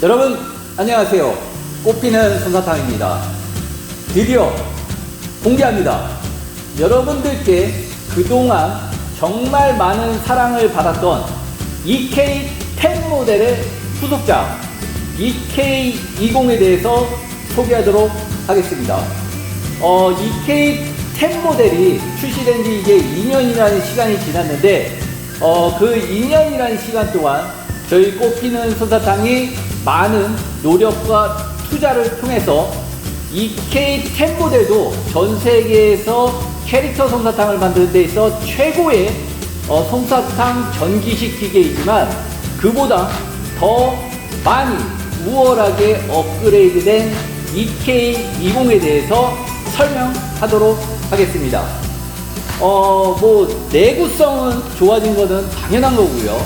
여러분 안녕하세요. 꽃피는 솜사탕입니다. 드디어 공개합니다. 여러분들께 그동안 정말 많은 사랑을 받았던 EK10 모델의 후속작 EK20에 대해서 소개하도록 하겠습니다. 어, EK10 모델이 출시된 지 이제 2년이라는 시간이 지났는데 어, 그 2년이라는 시간 동안 저희 꽃피는 솜사탕이 많은 노력과 투자를 통해서 EK10 모델도 전 세계에서 캐릭터 솜사탕을 만드는 데 있어 최고의 어, 솜사탕 전기식 기계이지만 그보다 더 많이 우월하게 업그레이드된 EK20에 대해서 설명하도록 하겠습니다. 어, 뭐, 내구성은 좋아진 거는 당연한 거고요.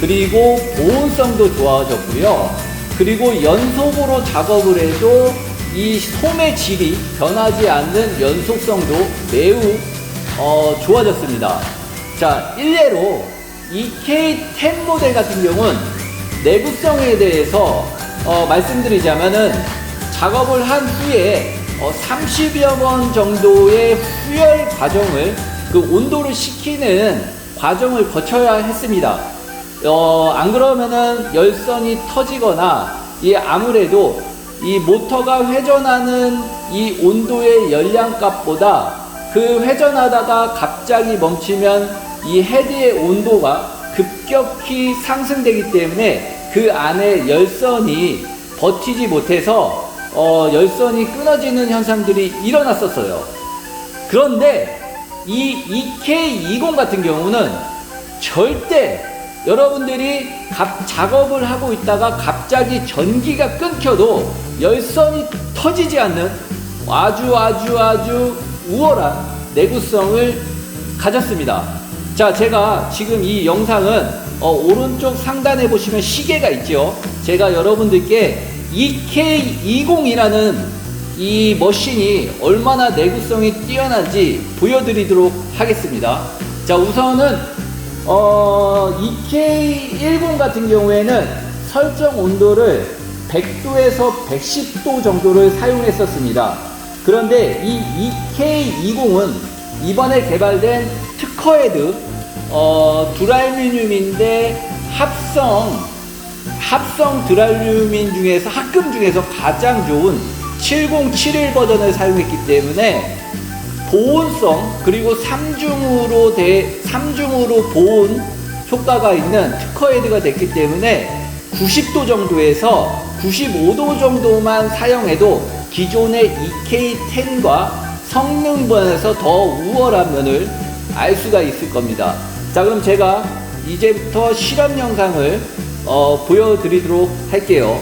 그리고 보온성도 좋아졌고요. 그리고 연속으로 작업을 해도 이 솜의 질이 변하지 않는 연속성도 매우 어, 좋아졌습니다. 자, 일례로 이 K10 모델 같은 경우는 내구성에 대해서 어, 말씀드리자면은 작업을 한 후에 어, 30여 번 정도의 후열 과정을 그 온도를 식히는 과정을 거쳐야 했습니다. 어, 안 그러면은 열선이 터지거나 이 아무래도 이 모터가 회전하는 이 온도의 열량값보다 그 회전하다가 갑자기 멈추면 이 헤드의 온도가 급격히 상승되기 때문에 그 안에 열선이 버티지 못해서 어, 열선이 끊어지는 현상들이 일어났었어요. 그런데 이 EK20 같은 경우는 절대 여러분들이 갑- 작업을 하고 있다가 갑자기 전기가 끊겨도 열선이 터지지 않는 아주 아주 아주 우월한 내구성을 가졌습니다. 자, 제가 지금 이 영상은 어, 오른쪽 상단에 보시면 시계가 있죠. 제가 여러분들께 EK20이라는 이 머신이 얼마나 내구성이 뛰어난지 보여드리도록 하겠습니다. 자, 우선은 어, EK10 같은 경우에는 설정 온도를 100도에서 110도 정도를 사용했었습니다. 그런데 이 EK20은 이번에 개발된 특허헤드 어, 두랄미늄인데 합성 합성 드랄륨인 중에서 합금 중에서 가장 좋은 7071 버전을 사용했기 때문에 보온성 그리고 3중으로 대 3중으로 보온 효과가 있는 특허헤드가 됐기 때문에 90도 정도에서 95도 정도만 사용해도 기존의 EK10과 성능분에서 더 우월한 면을 알 수가 있을 겁니다. 자, 그럼 제가 이제부터 실험 영상을 어, 보여드리도록 할게요.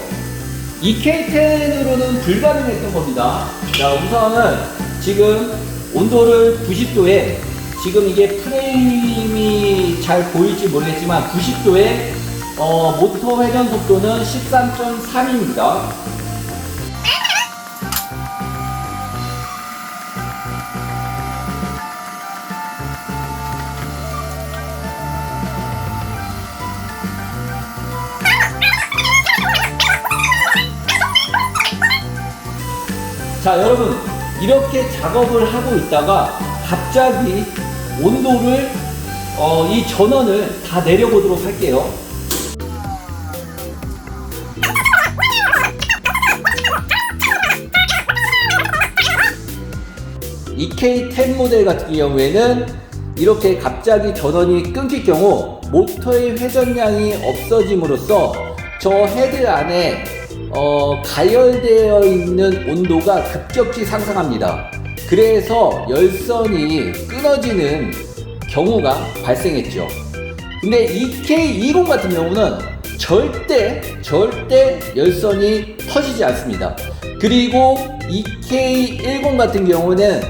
EK10으로는 불가능했던 겁니다. 자, 우선은 지금 온도를 90도에 지금 이게 프레임이 잘 보일지 모르겠지만 90도에 어, 모터 회전 속도는 13.3입니다. 자, 여러분, 이렇게 작업을 하고 있다가 갑자기 온도를, 어, 이 전원을 다 내려보도록 할게요. EK10 모델 같은 경우에는 이렇게 갑자기 전원이 끊길 경우 모터의 회전량이 없어짐으로써 저 헤드 안에 어, 가열되어 있는 온도가 급격히 상승합니다. 그래서 열선이 끊어지는 경우가 발생했죠. 근데 EK20 같은 경우는 절대 절대 열선이 터지지 않습니다. 그리고 EK10 같은 경우는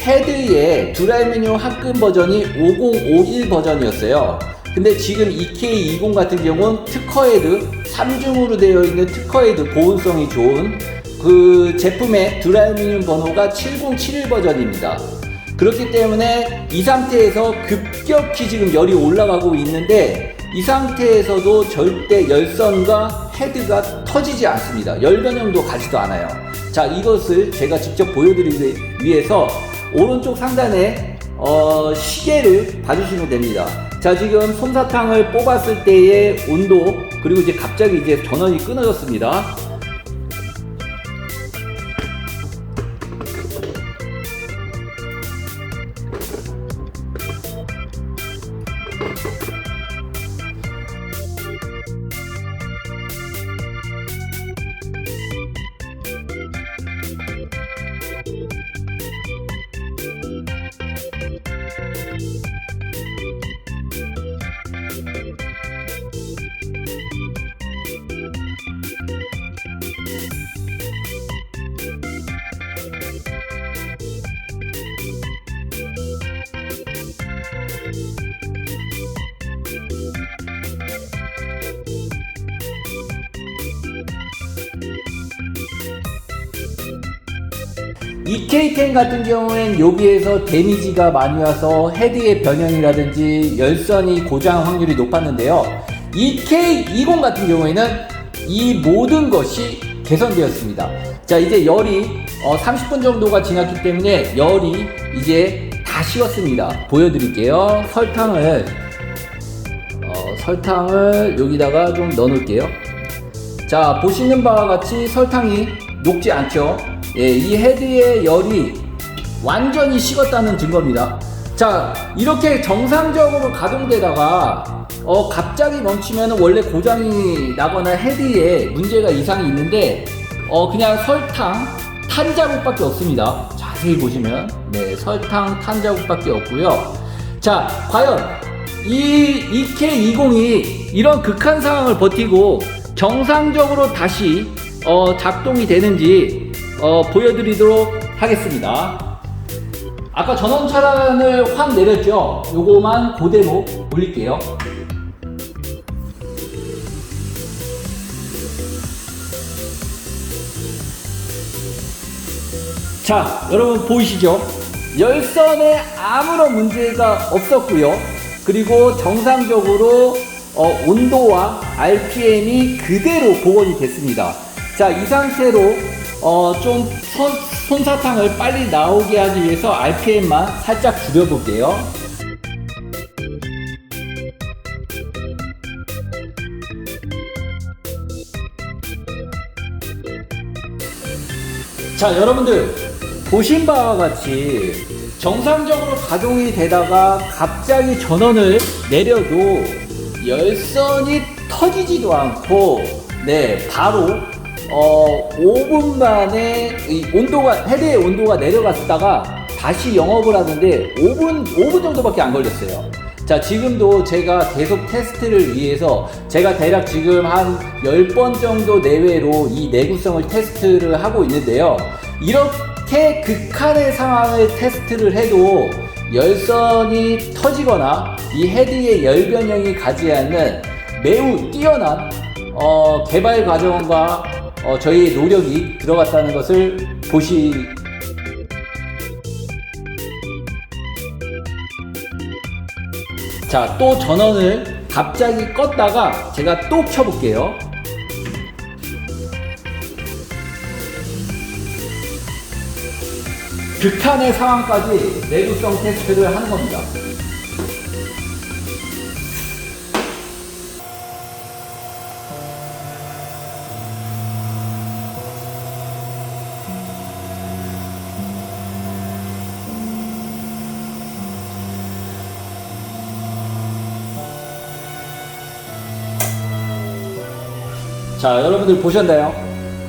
헤드의 두랄미늄 합금 버전이 5051 버전이었어요. 근데 지금 EK20 같은 경우는 특허헤드 3중으로 되어 있는 특허헤드 보온성이 좋은 그 제품의 두랄미늄 번호가 7071 버전입니다. 그렇기 때문에 이 상태에서 급격히 지금 열이 올라가고 있는데 이 상태에서도 절대 열선과 헤드가 터지지 않습니다. 열 변형도 가지도 않아요. 자, 이것을 제가 직접 보여드리기 위해서 오른쪽 상단에 어, 시계를 봐주시면 됩니다. 자, 지금 솜사탕을 뽑았을 때의 온도, 그리고 이제 갑자기 이제 전원이 끊어졌습니다. EK10 같은 경우엔 여기에서 데미지가 많이 와서 헤드의 변형이라든지 열선이 고장 확률이 높았는데요. EK20 같은 경우에는 이 모든 것이 개선되었습니다. 자, 이제 열이 어, 30분 정도가 지났기 때문에 열이 이제 다 식었습니다. 보여드릴게요. 설탕을 어, 설탕을 여기다가 좀 넣어 놓을게요. 자, 보시는 바와 같이 설탕이 녹지 않죠? 예, 이 헤드의 열이 완전히 식었다는 증거입니다. 자, 이렇게 정상적으로 가동되다가 어, 갑자기 멈추면 원래 고장이 나거나 헤드에 문제가 이상이 있는데 어, 그냥 설탕 탄 자국밖에 없습니다. 자세히 보시면 네, 설탕 탄 자국밖에 없고요. 자, 과연 이 EK20이 이런 극한 상황을 버티고 정상적으로 다시 어, 작동이 되는지 어, 보여드리도록 하겠습니다. 아까 전원 차단을 확 내렸죠? 요거만 그대로 올릴게요. 자, 여러분 보이시죠? 열선에 아무런 문제가 없었고요. 그리고 정상적으로 어, 온도와 RPM이 그대로 복원이 됐습니다. 자, 이 상태로 어, 좀 손, 솜사탕을 빨리 나오게 하기 위해서 RPM만 살짝 줄여볼게요. 자, 여러분들 보신 바와 같이 정상적으로 가동이 되다가 갑자기 전원을 내려도 열선이 터지지도 않고 네 바로 어 5분 만에 이 온도가 헤드의 온도가 내려갔다가 다시 영업을 하는데 5분 5분 정도밖에 안 걸렸어요. 자, 지금도 제가 계속 테스트를 위해서 제가 대략 지금 한 10번 정도 내외로 이 내구성을 테스트를 하고 있는데요. 이렇게 극한의 상황을 테스트를 해도 열선이 터지거나 이 헤드의 열 변형이 가지 않는 매우 뛰어난 어, 개발 과정과 어, 저희의 노력이 들어갔다는 것을 보시 자, 또 전원을 갑자기 껐다가 제가 또 켜볼게요. 극한의 상황까지 내구성 테스트를 하는 겁니다. 자, 여러분들 보셨나요?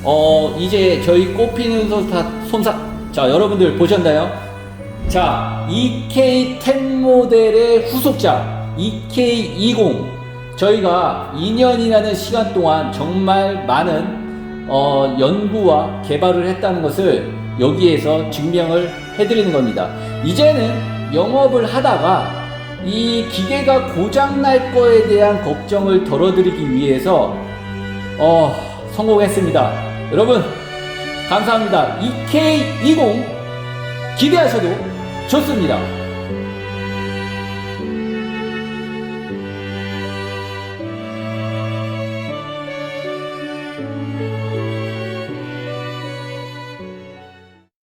어, 이제 저희 꽃피는 솜사, 솜사, 자, 여러분들 보셨나요? 자, EK10 모델의 후속작, EK20. 저희가 2년이라는 시간 동안 정말 많은, 어, 연구와 개발을 했다는 것을 여기에서 증명을 해드리는 겁니다. 이제는 영업을 하다가 이 기계가 고장 날 거에 대한 걱정을 덜어드리기 위해서 어, 성공했습니다. 여러분, 감사합니다. EK20 기대하셔도 좋습니다.